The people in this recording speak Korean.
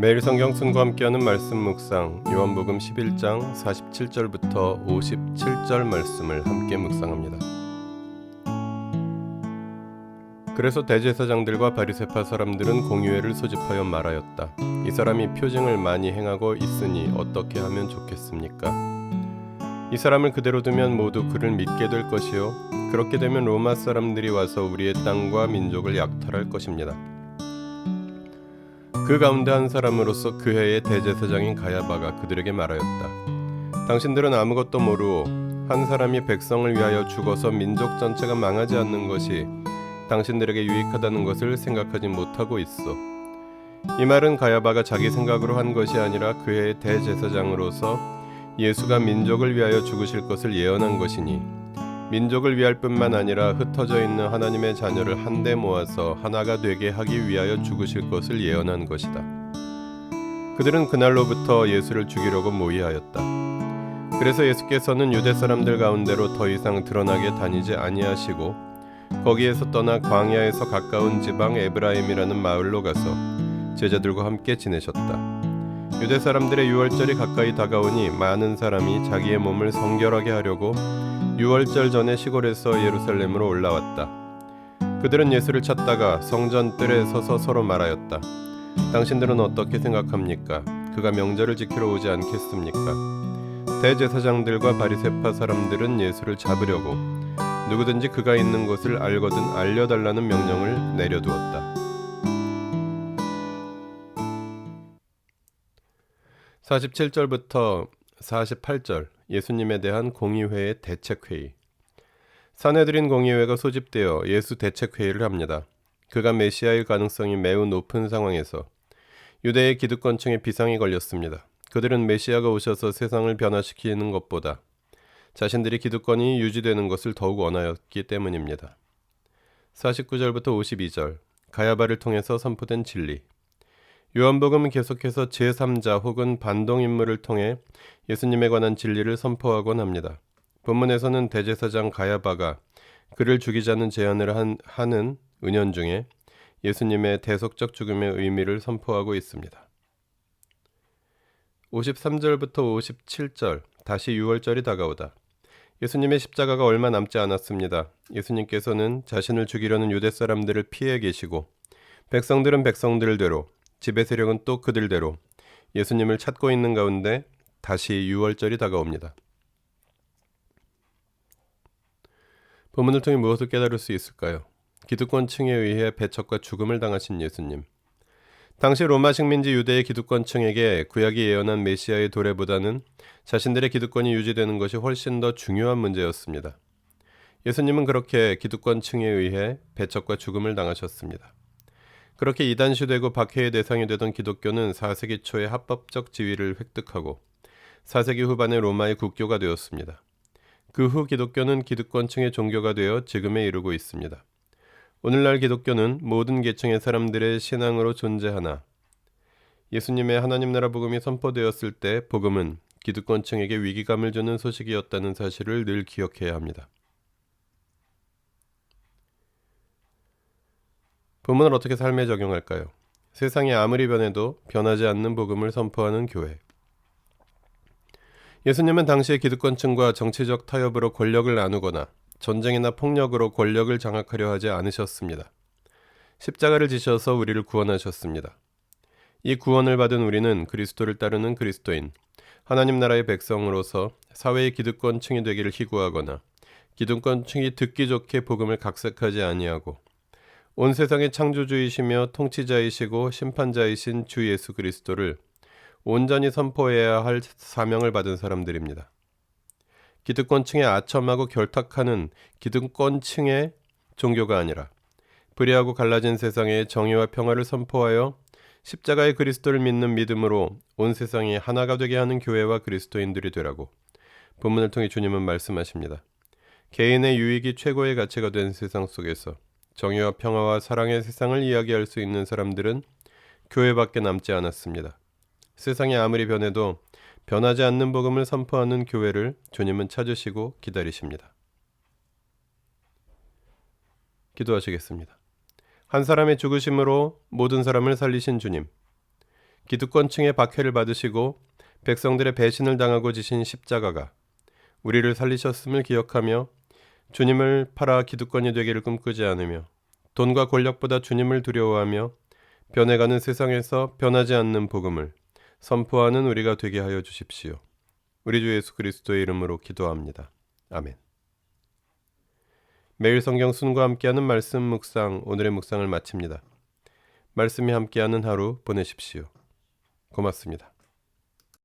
매일 성경 순과 함께하는 말씀 묵상 요한복음 11장 47절부터 57절 말씀을 함께 묵상합니다. 그래서 대제사장들과 바리새파 사람들은 공유회를 소집하여 말하였다. 이 사람이 표징을 많이 행하고 있으니 어떻게 하면 좋겠습니까? 이 사람을 그대로 두면 모두 그를 믿게 될 것이요 그렇게 되면 로마 사람들이 와서 우리의 땅과 민족을 약탈할 것입니다. 그 가운데 한 사람으로서 그 해의 대제사장인 가야바가 그들에게 말하였다. 당신들은 아무것도 모르고 한 사람이 백성을 위하여 죽어서 민족 전체가 망하지 않는 것이 당신들에게 유익하다는 것을 생각하지 못하고 있어. 이 말은 가야바가 자기 생각으로 한 것이 아니라 그 해의 대제사장으로서 예수가 민족을 위하여 죽으실 것을 예언한 것이니 민족을 위할 뿐만 아니라 흩어져 있는 하나님의 자녀를 한데 모아서 하나가 되게 하기 위하여 죽으실 것을 예언한 것이다. 그들은 그날로부터 예수를 죽이려고 모의하였다. 그래서 예수께서는 유대 사람들 가운데로 더 이상 드러나게 다니지 아니하시고 거기에서 떠나 광야에서 가까운 지방 에브라임이라는 마을로 가서 제자들과 함께 지내셨다. 유대 사람들의 유월절이 가까이 다가오니 많은 사람이 자기의 몸을 성결하게 하려고 유월절 전에 시골에서 예루살렘으로 올라왔다. 그들은 예수를 찾다가 성전 뜰에 서서 서로 말하였다. 당신들은 어떻게 생각합니까? 그가 명절을 지키러 오지 않겠습니까? 대제사장들과 바리새파 사람들은 예수를 잡으려고 누구든지 그가 있는 곳을 알거든 알려달라는 명령을 내려두었다. 47절부터 48절 예수님에 대한 공의회의 대책회의 사내들인 공의회가 소집되어 예수 대책회의를 합니다. 그가 메시아일 가능성이 매우 높은 상황에서 유대의 기득권층에 비상이 걸렸습니다. 그들은 메시아가 오셔서 세상을 변화시키는 것보다 자신들이 기득권이 유지되는 것을 더욱 원하였기 때문입니다. 49절부터 52절 가야바를 통해서 선포된 진리 요한복음은 계속해서 제3자 혹은 반동 인물을 통해 예수님에 관한 진리를 선포하곤 합니다. 본문에서는 대제사장 가야바가 그를 죽이자는 제안을 한, 하는 은연 중에 예수님의 대속적 죽음의 의미를 선포하고 있습니다. 53절부터 57절 다시 6월절이 다가오다. 예수님의 십자가가 얼마 남지 않았습니다. 예수님께서는 자신을 죽이려는 유대 사람들을 피해 계시고 백성들은 백성들대로 지배 세력은 또 그들대로 예수님을 찾고 있는 가운데 다시 6월절이 다가옵니다. 본문을 통해 무엇을 깨달을 수 있을까요? 기득권층에 의해 배척과 죽음을 당하신 예수님. 당시 로마 식민지 유대의 기득권층에게 구약이 예언한 메시아의 도래보다는 자신들의 기득권이 유지되는 것이 훨씬 더 중요한 문제였습니다. 예수님은 그렇게 기득권층에 의해 배척과 죽음을 당하셨습니다. 그렇게 이단시되고 박해의 대상이 되던 기독교는 4세기 초에 합법적 지위를 획득하고 4세기 후반에 로마의 국교가 되었습니다. 그 후 기독교는 기득권층의 종교가 되어 지금에 이르고 있습니다. 오늘날 기독교는 모든 계층의 사람들의 신앙으로 존재하나 예수님의 하나님 나라 복음이 선포되었을 때 복음은 기득권층에게 위기감을 주는 소식이었다는 사실을 늘 기억해야 합니다. 본문을 어떻게 삶에 적용할까요? 세상이 아무리 변해도 변하지 않는 복음을 선포하는 교회. 예수님은 당시의 기득권층과 정치적 타협으로 권력을 나누거나 전쟁이나 폭력으로 권력을 장악하려 하지 않으셨습니다. 십자가를 지셔서 우리를 구원하셨습니다. 이 구원을 받은 우리는 그리스도를 따르는 그리스도인, 하나님 나라의 백성으로서 사회의 기득권층이 되기를 희구하거나 기득권층이 듣기 좋게 복음을 각색하지 아니하고 온 세상의 창조주이시며 통치자이시고 심판자이신 주 예수 그리스도를 온전히 선포해야 할 사명을 받은 사람들입니다. 기득권층에 아첨하고 결탁하는 기득권층의 종교가 아니라 불의하고 갈라진 세상의 정의와 평화를 선포하여 십자가의 그리스도를 믿는 믿음으로 온 세상이 하나가 되게 하는 교회와 그리스도인들이 되라고 본문을 통해 주님은 말씀하십니다. 개인의 유익이 최고의 가치가 된 세상 속에서 정의와 평화와 사랑의 세상을 이야기할 수 있는 사람들은 교회밖에 남지 않았습니다. 세상이 아무리 변해도 변하지 않는 복음을 선포하는 교회를 주님은 찾으시고 기다리십니다. 기도하시겠습니다. 한 사람의 죽으심으로 모든 사람을 살리신 주님. 기득권층의 박해를 받으시고 백성들의 배신을 당하고 지신 십자가가 우리를 살리셨음을 기억하며 주님을 팔아 기득권이 되기를 꿈꾸지 않으며 돈과 권력보다 주님을 두려워하며 변해가는 세상에서 변하지 않는 복음을 선포하는 우리가 되게 하여 주십시오. 우리 주 예수 그리스도의 이름으로 기도합니다. 아멘. 매일 성경 순과 함께하는 말씀 묵상 오늘의 묵상을 마칩니다. 말씀이 함께하는 하루 보내십시오. 고맙습니다.